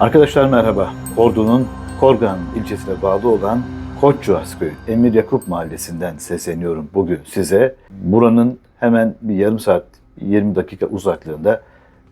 Arkadaşlar merhaba. Ordu'nun Korgan ilçesine bağlı olan Koççuazköy Emir Yakup Mahallesi'nden sesleniyorum bugün size. Buranın hemen bir yarım saat 20 dakika uzaklığında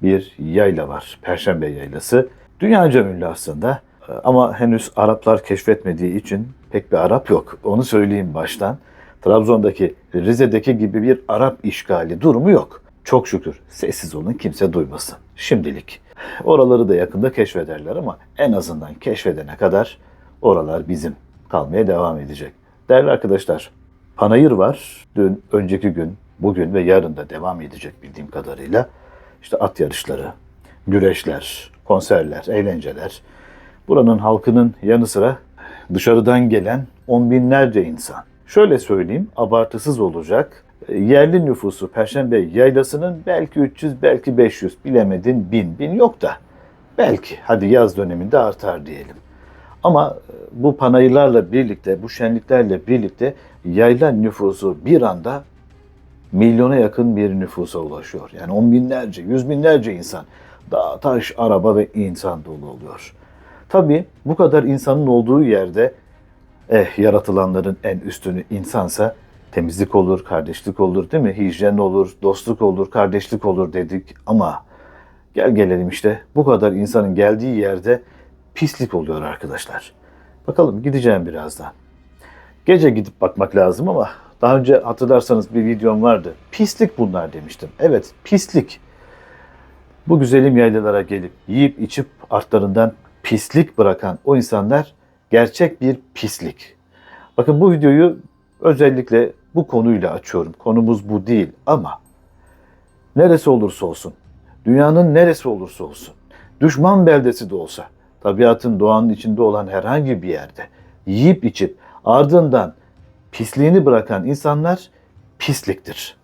bir yayla var. Perşembe Yaylası. Dünyaca ünlü aslında ama henüz Araplar keşfetmediği için pek bir Arap yok. Onu söyleyeyim baştan. Trabzon'daki, Rize'deki gibi bir Arap işgali durumu yok. Çok şükür sessiz olun kimse duymasın. Şimdilik. Oraları da yakında keşfederler ama en azından keşfedene kadar oralar bizim kalmaya devam edecek. Değerli arkadaşlar, Panayır var. Dün, önceki gün, bugün ve yarın da devam edecek bildiğim kadarıyla. İşte at yarışları, güreşler, konserler, eğlenceler. Buranın halkının yanı sıra dışarıdan gelen on binlerce insan. Şöyle söyleyeyim, abartısız olacak. Yerli nüfusu Perşembe Yaylası'nın belki 300, belki 500, bilemedin 1000, 1000 yok da belki hadi yaz döneminde artar diyelim. Ama e, bu panayırlarla birlikte, bu şenliklerle birlikte yayla nüfusu bir anda milyona yakın bir nüfusa ulaşıyor. Yani on binlerce, yüz binlerce insan. Dağ, taş, araba ve insan dolu oluyor. Tabii bu kadar insanın olduğu yerde eh yaratılanların en üstünü insansa temizlik olur, kardeşlik olur değil mi? Hijyen olur, dostluk olur, kardeşlik olur dedik ama gel gelelim işte bu kadar insanın geldiği yerde pislik oluyor arkadaşlar. Bakalım gideceğim birazdan. Gece gidip bakmak lazım ama daha önce hatırlarsanız bir videom vardı. Pislik bunlar demiştim. Evet pislik. Bu güzelim yaylalara gelip yiyip içip artlarından pislik bırakan o insanlar gerçek bir pislik. Bakın bu videoyu özellikle bu konuyla açıyorum. Konumuz bu değil ama neresi olursa olsun, dünyanın neresi olursa olsun, düşman beldesi de olsa, tabiatın doğanın içinde olan herhangi bir yerde yiyip içip ardından pisliğini bırakan insanlar pisliktir.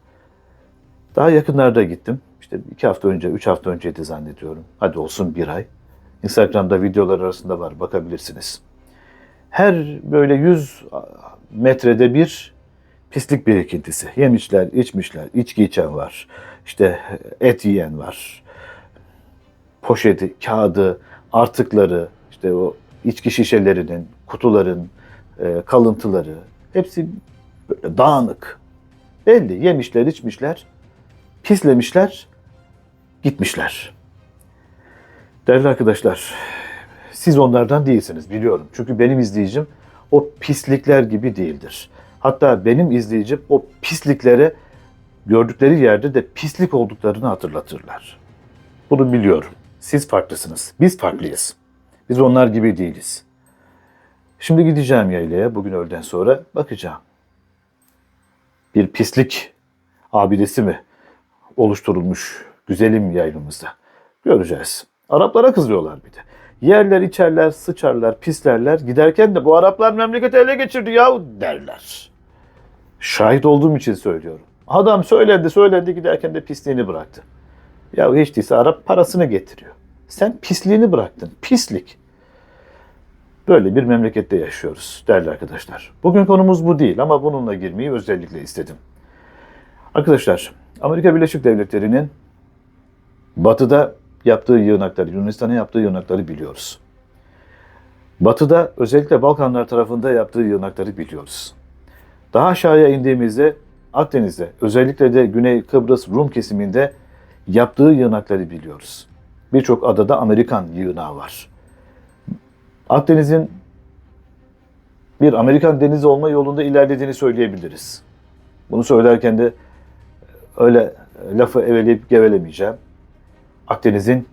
Daha yakınlarda gittim. İşte iki hafta önce, üç hafta önceydi zannediyorum. Hadi olsun bir ay. Instagram'da videolar arasında var, bakabilirsiniz. Her böyle 100 metrede bir pislik birikintisi. Yemişler, içmişler, içki içen var. İşte et yiyen var. Poşeti, kağıdı, artıkları, işte o içki şişelerinin, kutuların e, kalıntıları hepsi böyle dağınık. Belli yemişler, içmişler, pislemişler, gitmişler. Değerli arkadaşlar, siz onlardan değilsiniz biliyorum. Çünkü benim izleyicim o pislikler gibi değildir. Hatta benim izleyicim o pisliklere gördükleri yerde de pislik olduklarını hatırlatırlar. Bunu biliyorum. Siz farklısınız. Biz farklıyız. Biz onlar gibi değiliz. Şimdi gideceğim yaylaya bugün öğleden sonra bakacağım. Bir pislik abidesi mi oluşturulmuş güzelim yaylımızda? Göreceğiz. Araplara kızıyorlar bir de. Yerler, içerler, sıçarlar, pislerler. Giderken de bu Araplar memleketi ele geçirdi ya derler. Şahit olduğum için söylüyorum. Adam söyledi söyledi giderken de pisliğini bıraktı. Ya hiç değilse Arap parasını getiriyor. Sen pisliğini bıraktın. Pislik. Böyle bir memlekette yaşıyoruz değerli arkadaşlar. Bugün konumuz bu değil ama bununla girmeyi özellikle istedim. Arkadaşlar, Amerika Birleşik Devletleri'nin batıda yaptığı yığınakları, Yunanistan'a yaptığı yığınakları biliyoruz. Batıda özellikle Balkanlar tarafında yaptığı yığınakları biliyoruz. Daha aşağıya indiğimizde Akdeniz'de özellikle de Güney Kıbrıs Rum kesiminde yaptığı yığınakları biliyoruz. Birçok adada Amerikan yığınağı var. Akdeniz'in bir Amerikan denizi olma yolunda ilerlediğini söyleyebiliriz. Bunu söylerken de öyle lafı eveleyip gevelemeyeceğim. Akdeniz'in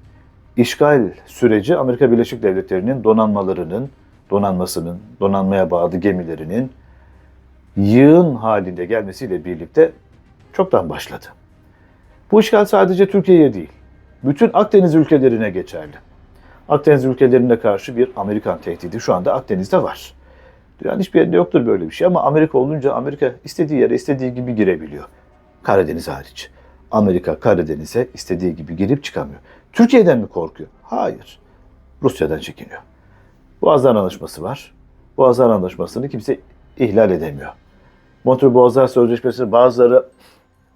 işgal süreci Amerika Birleşik Devletleri'nin donanmalarının, donanmasının, donanmaya bağlı gemilerinin yığın halinde gelmesiyle birlikte çoktan başladı. Bu işgal sadece Türkiye'ye değil, bütün Akdeniz ülkelerine geçerli. Akdeniz ülkelerine karşı bir Amerikan tehdidi şu anda Akdeniz'de var. Dünyanın hiçbir yerinde yoktur böyle bir şey ama Amerika olunca Amerika istediği yere istediği gibi girebiliyor. Karadeniz hariç. Amerika Karadeniz'e istediği gibi girip çıkamıyor. Türkiye'den mi korkuyor? Hayır. Rusya'dan çekiniyor. Boğazlar Anlaşması var. Boğazlar Anlaşması'nı kimse ihlal edemiyor. Montreux Boğazlar Sözleşmesi'ni bazıları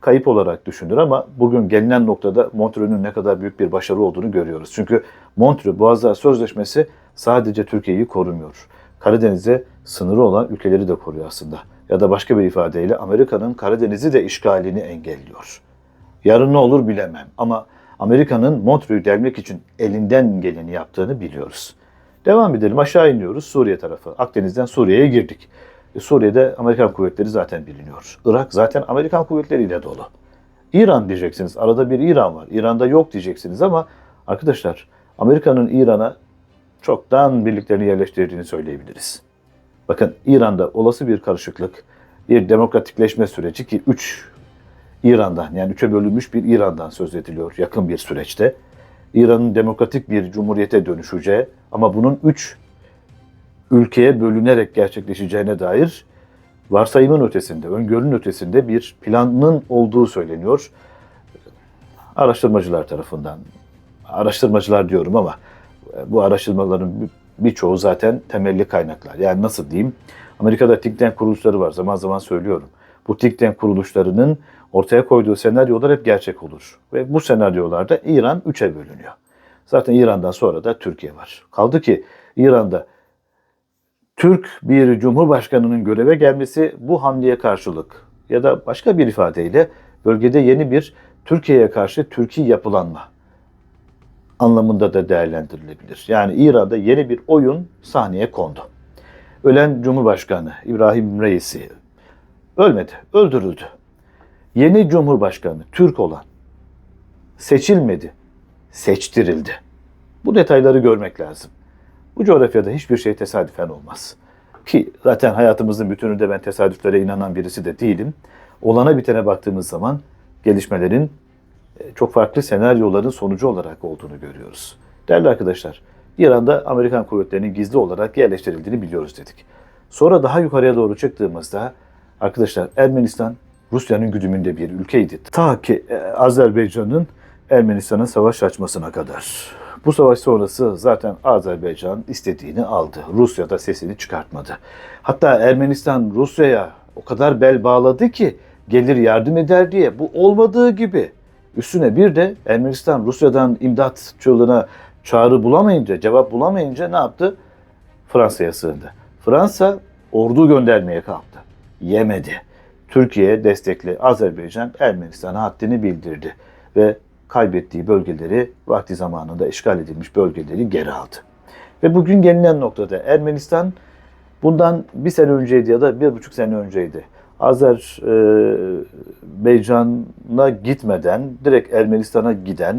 kayıp olarak düşünülür ama bugün gelinen noktada Montreux'ün ne kadar büyük bir başarı olduğunu görüyoruz. Çünkü Montreux Boğazlar Sözleşmesi sadece Türkiye'yi korumuyor. Karadeniz'e sınırı olan ülkeleri de koruyor aslında. Ya da başka bir ifadeyle Amerika'nın Karadeniz'i de işgalini engelliyor. Yarın ne olur bilemem ama Amerika'nın Montreux'u delmek için elinden geleni yaptığını biliyoruz. Devam edelim aşağı iniyoruz Suriye tarafı. Akdeniz'den Suriye'ye girdik. E, Suriye'de Amerikan kuvvetleri zaten biliniyor. Irak zaten Amerikan kuvvetleriyle dolu. İran diyeceksiniz. Arada bir İran var. İran'da yok diyeceksiniz ama arkadaşlar Amerika'nın İran'a çoktan birliklerini yerleştirdiğini söyleyebiliriz. Bakın İran'da olası bir karışıklık, bir demokratikleşme süreci ki 3 İran'dan yani üçe bölünmüş bir İran'dan söz ediliyor yakın bir süreçte. İran'ın demokratik bir cumhuriyete dönüşeceği ama bunun üç ülkeye bölünerek gerçekleşeceğine dair varsayımın ötesinde, öngörünün ötesinde bir planının olduğu söyleniyor. Araştırmacılar tarafından. Araştırmacılar diyorum ama bu araştırmaların bir- birçoğu zaten temelli kaynaklar. Yani nasıl diyeyim? Amerika'da think tank kuruluşları var. Zaman zaman söylüyorum. Bu think tank kuruluşlarının ortaya koyduğu senaryolar hep gerçek olur. Ve bu senaryolarda İran üçe bölünüyor. Zaten İran'dan sonra da Türkiye var. Kaldı ki İran'da Türk bir cumhurbaşkanının göreve gelmesi bu hamleye karşılık ya da başka bir ifadeyle bölgede yeni bir Türkiye'ye karşı Türkiye yapılanma anlamında da değerlendirilebilir. Yani İran'da yeni bir oyun sahneye kondu. Ölen Cumhurbaşkanı İbrahim Reisi ölmedi, öldürüldü. Yeni Cumhurbaşkanı Türk olan seçilmedi, seçtirildi. Bu detayları görmek lazım. Bu coğrafyada hiçbir şey tesadüfen olmaz. Ki zaten hayatımızın bütününde ben tesadüflere inanan birisi de değilim. Olana bitene baktığımız zaman gelişmelerin e, çok farklı senaryoların sonucu olarak olduğunu görüyoruz. Değerli arkadaşlar, İran'da Amerikan kuvvetlerinin gizli olarak yerleştirildiğini biliyoruz dedik. Sonra daha yukarıya doğru çıktığımızda arkadaşlar Ermenistan Rusya'nın güdümünde bir ülkeydi. Ta ki e, Azerbaycan'ın Ermenistan'a savaş açmasına kadar. Bu savaş sonrası zaten Azerbaycan istediğini aldı. Rusya da sesini çıkartmadı. Hatta Ermenistan Rusya'ya o kadar bel bağladı ki gelir yardım eder diye. Bu olmadığı gibi. Üstüne bir de Ermenistan Rusya'dan imdat çığlığına çağrı bulamayınca, cevap bulamayınca ne yaptı? Fransa'ya sığındı. Fransa ordu göndermeye kalktı. Yemedi. Türkiye destekli Azerbaycan Ermenistan'a haddini bildirdi ve kaybettiği bölgeleri vakti zamanında işgal edilmiş bölgeleri geri aldı. Ve bugün gelinen noktada Ermenistan bundan bir sene önceydi ya da bir buçuk sene önceydi. Azerbaycan'a gitmeden direkt Ermenistan'a giden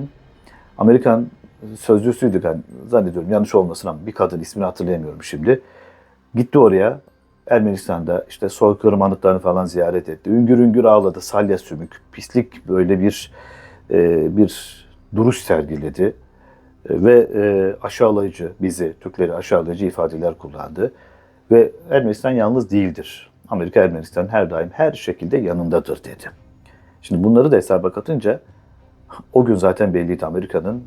Amerikan sözcüsüydü ben zannediyorum yanlış olmasın ama bir kadın ismini hatırlayamıyorum şimdi. Gitti oraya Ermenistan'da işte soykırım anıtlarını falan ziyaret etti. Üngür üngür ağladı. Salya sümük, pislik böyle bir e, bir duruş sergiledi. E, ve e, aşağılayıcı bizi, Türkleri aşağılayıcı ifadeler kullandı. Ve Ermenistan yalnız değildir. Amerika Ermenistan her daim her şekilde yanındadır dedi. Şimdi bunları da hesaba katınca o gün zaten belliydi Amerika'nın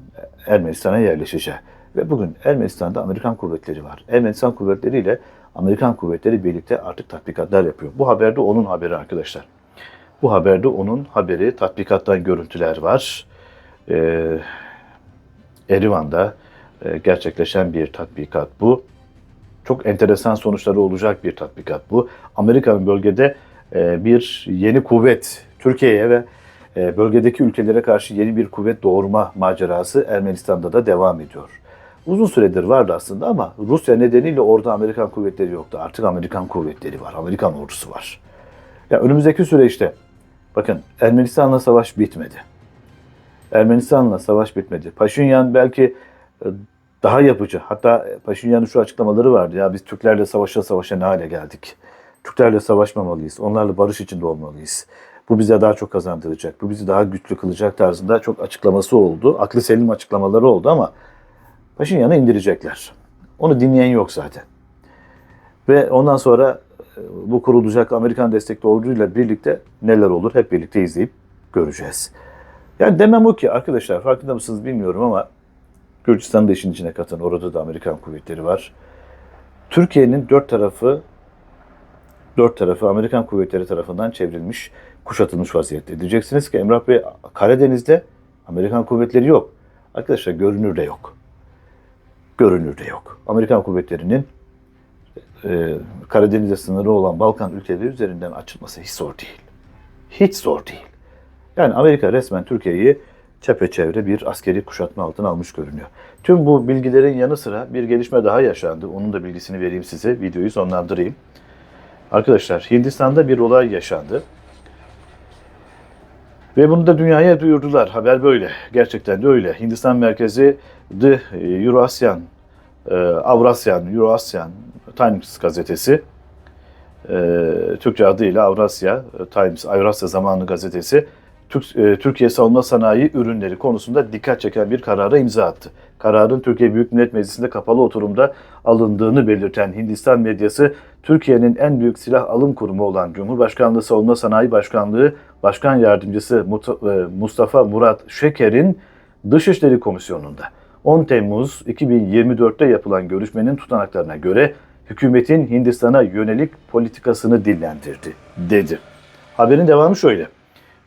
Ermenistan'a yerleşeceği. Ve bugün Ermenistan'da Amerikan kuvvetleri var. Ermenistan kuvvetleriyle Amerikan kuvvetleri birlikte artık tatbikatlar yapıyor. Bu haberde onun haberi arkadaşlar. Bu haberde onun haberi, tatbikattan görüntüler var. Ee, Erivan'da e, gerçekleşen bir tatbikat bu. Çok enteresan sonuçları olacak bir tatbikat bu. Amerika'nın bölgede e, bir yeni kuvvet, Türkiye'ye ve e, bölgedeki ülkelere karşı yeni bir kuvvet doğurma macerası Ermenistan'da da devam ediyor. Uzun süredir vardı aslında ama Rusya nedeniyle orada Amerikan kuvvetleri yoktu. Artık Amerikan kuvvetleri var, Amerikan ordusu var. Ya önümüzdeki süreçte bakın Ermenistan'la savaş bitmedi. Ermenistan'la savaş bitmedi. Paşinyan belki e, daha yapıcı. Hatta Paşinyan'ın şu açıklamaları vardı. Ya biz Türklerle savaşa savaşa ne hale geldik? Türklerle savaşmamalıyız. Onlarla barış içinde olmalıyız. Bu bize daha çok kazandıracak. Bu bizi daha güçlü kılacak tarzında çok açıklaması oldu. Aklı selim açıklamaları oldu ama Paşinyan'ı indirecekler. Onu dinleyen yok zaten. Ve ondan sonra bu kurulacak Amerikan destekli orduyla birlikte neler olur hep birlikte izleyip göreceğiz. Yani demem o ki arkadaşlar farkında mısınız bilmiyorum ama Gürcistan'ı da işin içine katın. Orada da Amerikan kuvvetleri var. Türkiye'nin dört tarafı dört tarafı Amerikan kuvvetleri tarafından çevrilmiş. kuşatılmış vaziyette. Diyeceksiniz ki Emrah Bey Karadeniz'de Amerikan kuvvetleri yok. Arkadaşlar görünürde yok. Görünürde yok. Amerikan kuvvetlerinin e, Karadeniz'e sınırı olan Balkan ülkeleri üzerinden açılması hiç zor değil. Hiç zor değil. Yani Amerika resmen Türkiye'yi çepeçevre bir askeri kuşatma altına almış görünüyor. Tüm bu bilgilerin yanı sıra bir gelişme daha yaşandı. Onun da bilgisini vereyim size. Videoyu sonlandırayım. Arkadaşlar Hindistan'da bir olay yaşandı. Ve bunu da dünyaya duyurdular. Haber böyle. Gerçekten de öyle. Hindistan merkezi The Eurasian, e, Avrasyan, Eurasian Times gazetesi, e, Türkçe adıyla Avrasya Times, Avrasya Zamanı gazetesi, e, Türkiye savunma sanayi ürünleri konusunda dikkat çeken bir karara imza attı. Kararın Türkiye Büyük Millet Meclisi'nde kapalı oturumda alındığını belirten Hindistan medyası, Türkiye'nin en büyük silah alım kurumu olan Cumhurbaşkanlığı Savunma Sanayi Başkanlığı Başkan Yardımcısı e, Mustafa Murat Şeker'in Dışişleri Komisyonu'nda 10 Temmuz 2024'te yapılan görüşmenin tutanaklarına göre hükümetin Hindistan'a yönelik politikasını dillendirdi, dedi. Haberin devamı şöyle.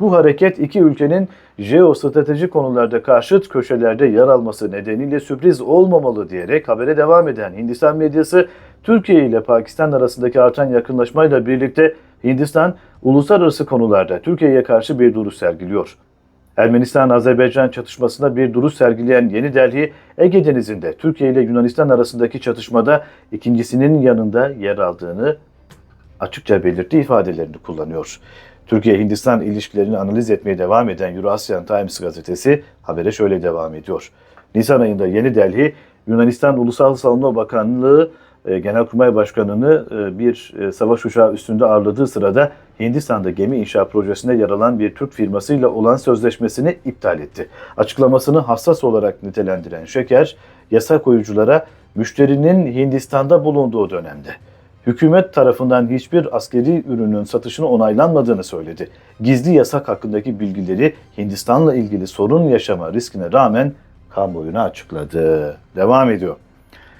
Bu hareket iki ülkenin jeostrateji konularda karşıt köşelerde yer alması nedeniyle sürpriz olmamalı diyerek habere devam eden Hindistan medyası Türkiye ile Pakistan arasındaki artan yakınlaşmayla birlikte Hindistan uluslararası konularda Türkiye'ye karşı bir duruş sergiliyor. Ermenistan-Azerbaycan çatışmasında bir duruş sergileyen Yeni Delhi, Ege Denizi'nde Türkiye ile Yunanistan arasındaki çatışmada ikincisinin yanında yer aldığını açıkça belirtti ifadelerini kullanıyor. Türkiye-Hindistan ilişkilerini analiz etmeye devam eden Eurasian Times gazetesi habere şöyle devam ediyor. Nisan ayında Yeni Delhi, Yunanistan Ulusal Savunma Bakanlığı e, Genelkurmay Başkanı'nı e, bir e, savaş uçağı üstünde ağırladığı sırada Hindistan'da gemi inşa projesinde yer alan bir Türk firmasıyla olan sözleşmesini iptal etti. Açıklamasını hassas olarak nitelendiren Şeker, yasa koyuculara müşterinin Hindistan'da bulunduğu dönemde hükümet tarafından hiçbir askeri ürünün satışını onaylanmadığını söyledi. Gizli yasak hakkındaki bilgileri Hindistan'la ilgili sorun yaşama riskine rağmen kamuoyuna açıkladı. Devam ediyor.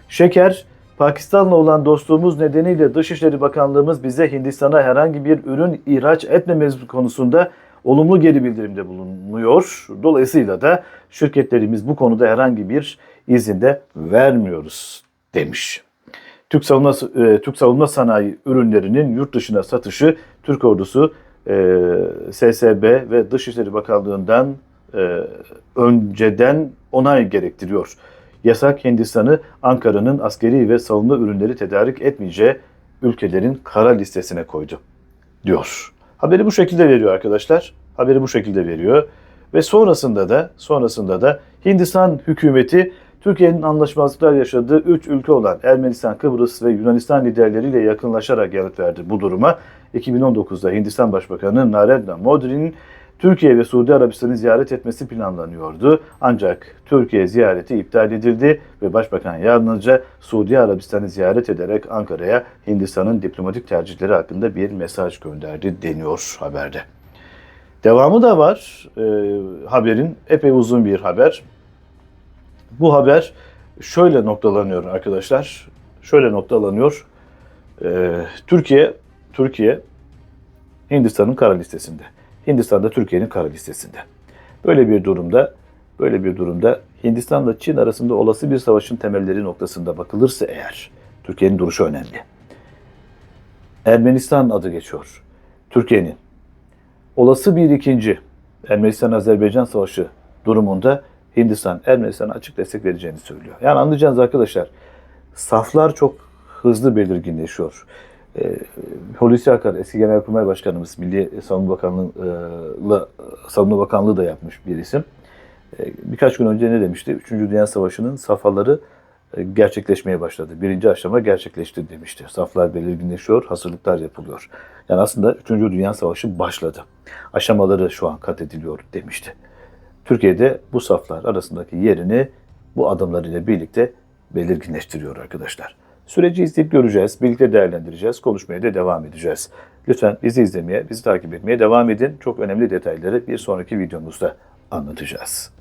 Şeker, Pakistan'la olan dostluğumuz nedeniyle Dışişleri Bakanlığımız bize Hindistan'a herhangi bir ürün ihraç etmememiz konusunda olumlu geri bildirimde bulunuyor. Dolayısıyla da şirketlerimiz bu konuda herhangi bir izinde vermiyoruz demiş. Türk savunma, e, Türk savunma sanayi ürünlerinin yurt dışına satışı Türk ordusu e, SSB ve Dışişleri Bakanlığı'ndan e, önceden onay gerektiriyor. Yasak Hindistan'ı Ankara'nın askeri ve savunma ürünleri tedarik etmeyeceği ülkelerin kara listesine koydu diyor. Haberi bu şekilde veriyor arkadaşlar. Haberi bu şekilde veriyor ve sonrasında da sonrasında da Hindistan hükümeti Türkiye'nin anlaşmazlıklar yaşadığı 3 ülke olan Ermenistan, Kıbrıs ve Yunanistan liderleriyle yakınlaşarak yanıt verdi bu duruma. 2019'da Hindistan Başbakanı Narendra Modi'nin Türkiye ve Suudi Arabistan'ı ziyaret etmesi planlanıyordu. Ancak Türkiye ziyareti iptal edildi ve Başbakan yalnızca Suudi Arabistan'ı ziyaret ederek Ankara'ya Hindistan'ın diplomatik tercihleri hakkında bir mesaj gönderdi deniyor haberde. Devamı da var e, haberin. Epey uzun bir haber. Bu haber şöyle noktalanıyor arkadaşlar. Şöyle noktalanıyor. Ee, Türkiye Türkiye Hindistan'ın kara listesinde. Hindistan da Türkiye'nin kara listesinde. Böyle bir durumda böyle bir durumda Hindistan'la Çin arasında olası bir savaşın temelleri noktasında bakılırsa eğer Türkiye'nin duruşu önemli. Ermenistan adı geçiyor. Türkiye'nin olası bir ikinci Ermenistan-Azerbaycan savaşı durumunda Hindistan Ermenistan'a açık destek vereceğini söylüyor. Yani anlayacağınız arkadaşlar saflar çok hızlı belirginleşiyor. E, Hulusi Akar eski Genelkurmay Başkanımız Milli Savunma Bakanlığı Savunma Bakanlığı da yapmış bir isim. E, birkaç gün önce ne demişti? Üçüncü Dünya Savaşı'nın safhaları e, gerçekleşmeye başladı. Birinci aşama gerçekleşti demişti. Saflar belirginleşiyor, hazırlıklar yapılıyor. Yani aslında Üçüncü Dünya Savaşı başladı. Aşamaları şu an kat ediliyor demişti. Türkiye'de bu saflar arasındaki yerini bu adımlarıyla birlikte belirginleştiriyor arkadaşlar. Süreci izleyip göreceğiz, birlikte değerlendireceğiz, konuşmaya da devam edeceğiz. Lütfen bizi izlemeye, bizi takip etmeye devam edin. Çok önemli detayları bir sonraki videomuzda anlatacağız.